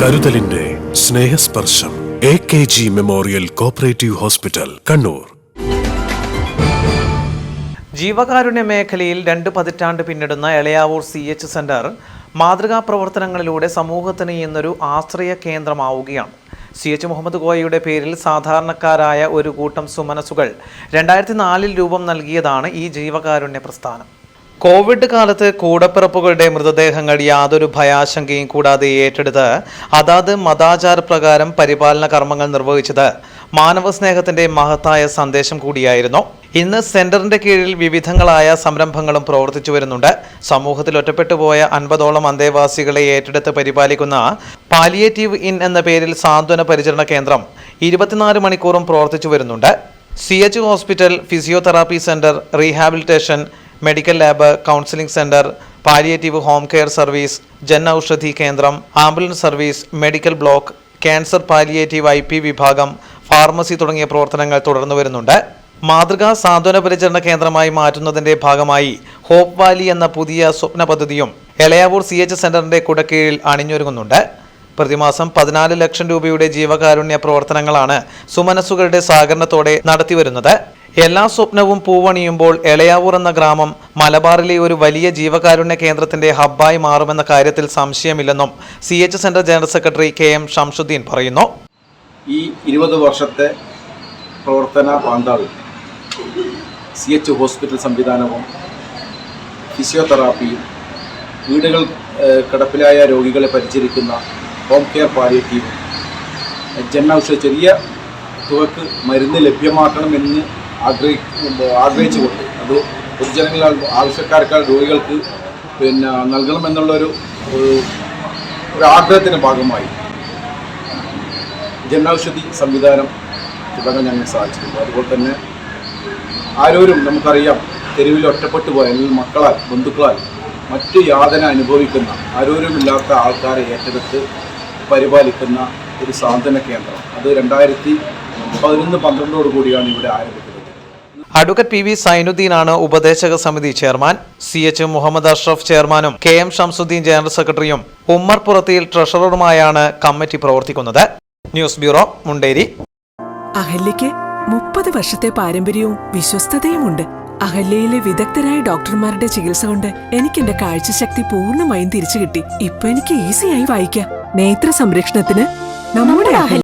കരുതലിന്റെ Snehasparsham. A K G memorial cooperative hospital Kannur. ജീവകാരുണ്യ മേഖലയിൽ രണ്ട് പതിറ്റാണ്ട് പിന്നിടുന്ന എളയാവൂർ സി എച്ച് സെന്റർ മാതൃകാ പ്രവർത്തനങ്ങളിലൂടെ സമൂഹത്തിന് ഇന്നൊരു ആശ്രയ കേന്ദ്രമാവുകയാണ്. സി എച്ച് മുഹമ്മദ് കോയയുടെ പേരിൽ സാധാരണക്കാരായ ഒരു കൂട്ടം സുമനസുകൾ രണ്ടായിരത്തി നാലിൽ രൂപം നൽകിയതാണ് ഈ ജീവകാരുണ്യ പ്രസ്ഥാനം. കോവിഡ് കാലത്ത് കൂടപ്പിറപ്പുകളുടെ മൃതദേഹങ്ങൾ യാതൊരു ഭയാശങ്കയും കൂടാതെ ഏറ്റെടുത്ത് അതാത് മതാചാര പ്രകാരം പരിപാലന കർമ്മങ്ങൾ നിർവഹിച്ചത് മാനവ സ്നേഹത്തിന്റെ മഹത്തായ സന്ദേശം കൂടിയായിരുന്നു. ഇന്ന് സെന്ററിന്റെ കീഴിൽ വിവിധങ്ങളായ സംരംഭങ്ങളും പ്രവർത്തിച്ചു വരുന്നുണ്ട്. സമൂഹത്തിൽ ഒറ്റപ്പെട്ടുപോയ അൻപതോളം അന്തേവാസികളെ ഏറ്റെടുത്ത് പരിപാലിക്കുന്ന പാലിയേറ്റീവ് ഇൻ എന്ന പേരിൽ സാന്ത്വന പരിചരണ കേന്ദ്രം ഇരുപത്തിനാല് മണിക്കൂറും പ്രവർത്തിച്ചു വരുന്നുണ്ട്. C H hospital physiotherapy centre rehabilitation medical lab counselling centre palliative home care service Jan Aushadhi കേന്ദ്രം ambulance service medical block cancer palliative I P വിഭാഗം ഫാർമസി തുടങ്ങിയ പ്രവർത്തനങ്ങൾ തുടർന്നു വരുന്നുണ്ട്. മാതൃകാ സാന്ത്വന പരിചരണ കേന്ദ്രമായി മാറ്റുന്നതിന്റെ ഭാഗമായി ഹോപ്പ് വാലി എന്ന പുതിയ സ്വപ്ന പദ്ധതിയും എളയാവൂർ സി എച്ച് സെന്ററിന്റെ കുടക്കീഴിൽ അണിഞ്ഞൊരുങ്ങുന്നുണ്ട്. പ്രതിമാസം പതിനാല് ലക്ഷം രൂപയുടെ ജീവകാരുണ്യ പ്രവർത്തനങ്ങളാണ് സുമനസുകളുടെ സഹകരണത്തോടെ നടത്തിവരുന്നത്. എല്ലാ സ്വപ്നവും പൂവണിയുമ്പോൾ എളയാവൂർ എന്ന ഗ്രാമം മലബാറിലെ ഒരു വലിയ ജീവകാരുണ്യ കേന്ദ്രത്തിന്റെ ഹബ്ബായി മാറുമെന്ന കാര്യത്തിൽ സംശയമില്ലെന്നും C H centre general secretary K M Shamsuddin പറയുന്നു. ഈ ഇരുപത് വർഷത്തെ പ്രവർത്തന പാന്താവിൽ സി എച്ച് ഹോസ്പിറ്റൽ സംവിധാനവും ഫിസിയോതെറാപ്പിയും വീടുകൾ കിടപ്പിലായ രോഗികളെ പരിചരിക്കുന്ന ഹോം കെയർ പാലിയേറ്റീവും ജൻ ചെറിയ തുകക്ക് മരുന്ന് ലഭ്യമാക്കണമെന്ന് ആഗ്രഹി ആഗ്രഹിച്ചുകൊണ്ട് അത് പൊതുജനങ്ങളാൽ ആവശ്യക്കാർക്കാൾ രോഗികൾക്ക് പിന്നെ നൽകണമെന്നുള്ളൊരു ഒരു ആഗ്രഹത്തിന്റെ ഭാഗമായി ജനൌഷധി സംവിധാനം തുടങ്ങാൻ ഞങ്ങൾക്ക് സാധിച്ചിട്ടുണ്ട് അതുപോലെ തന്നെ ആരോരും നമുക്കറിയാം തെരുവിൽ ഒറ്റപ്പെട്ടു പോയ അല്ലെങ്കിൽ മക്കളാൽ ബന്ധുക്കളാൽ മറ്റ് യാതന അനുഭവിക്കുന്ന ആരോരുമില്ലാത്ത ആൾക്കാരെ ഏറ്റെടുത്ത് പരിപാലിക്കുന്ന ഒരു സാന്ത്വന കേന്ദ്രം. അത് രണ്ടായിരത്തി പതിനൊന്ന് പന്ത്രണ്ടോട് കൂടിയാണ് ഇവിടെ ആരംഭിക്കുന്നത്. അഡ്വക്കേറ്റ് പി വി സൈനുദ്ദീനാണ് ഉപദേശക സമിതി chairman C H Muhammad Ashraf ചെയർമാനും കെ എം ഷംസുദ്ദീൻ ജനറൽ സെക്രട്ടറിയും ഉമ്മർ പുറത്തിയിൽ ട്രഷററുമായാണ് കമ്മിറ്റി പ്രവർത്തിക്കുന്നത്. News bureau Munderi. അഹല്യയ്ക്ക് മുപ്പത് വർഷത്തെ പാരമ്പര്യവും വിശ്വസ്തതയുമുണ്ട്. അഹല്യയിലെ വിദഗ്ധരായ ഡോക്ടർമാരുടെ ചികിത്സ കൊണ്ട് എനിക്ക് എന്റെ കാഴ്ചശക്തി പൂർണമായും തിരിച്ചു കിട്ടി ഇപ്പൊ എനിക്ക് ഈസിയായി വായിക്കാം. നേത്ര സംരക്ഷണത്തിന് നമ്മുടെ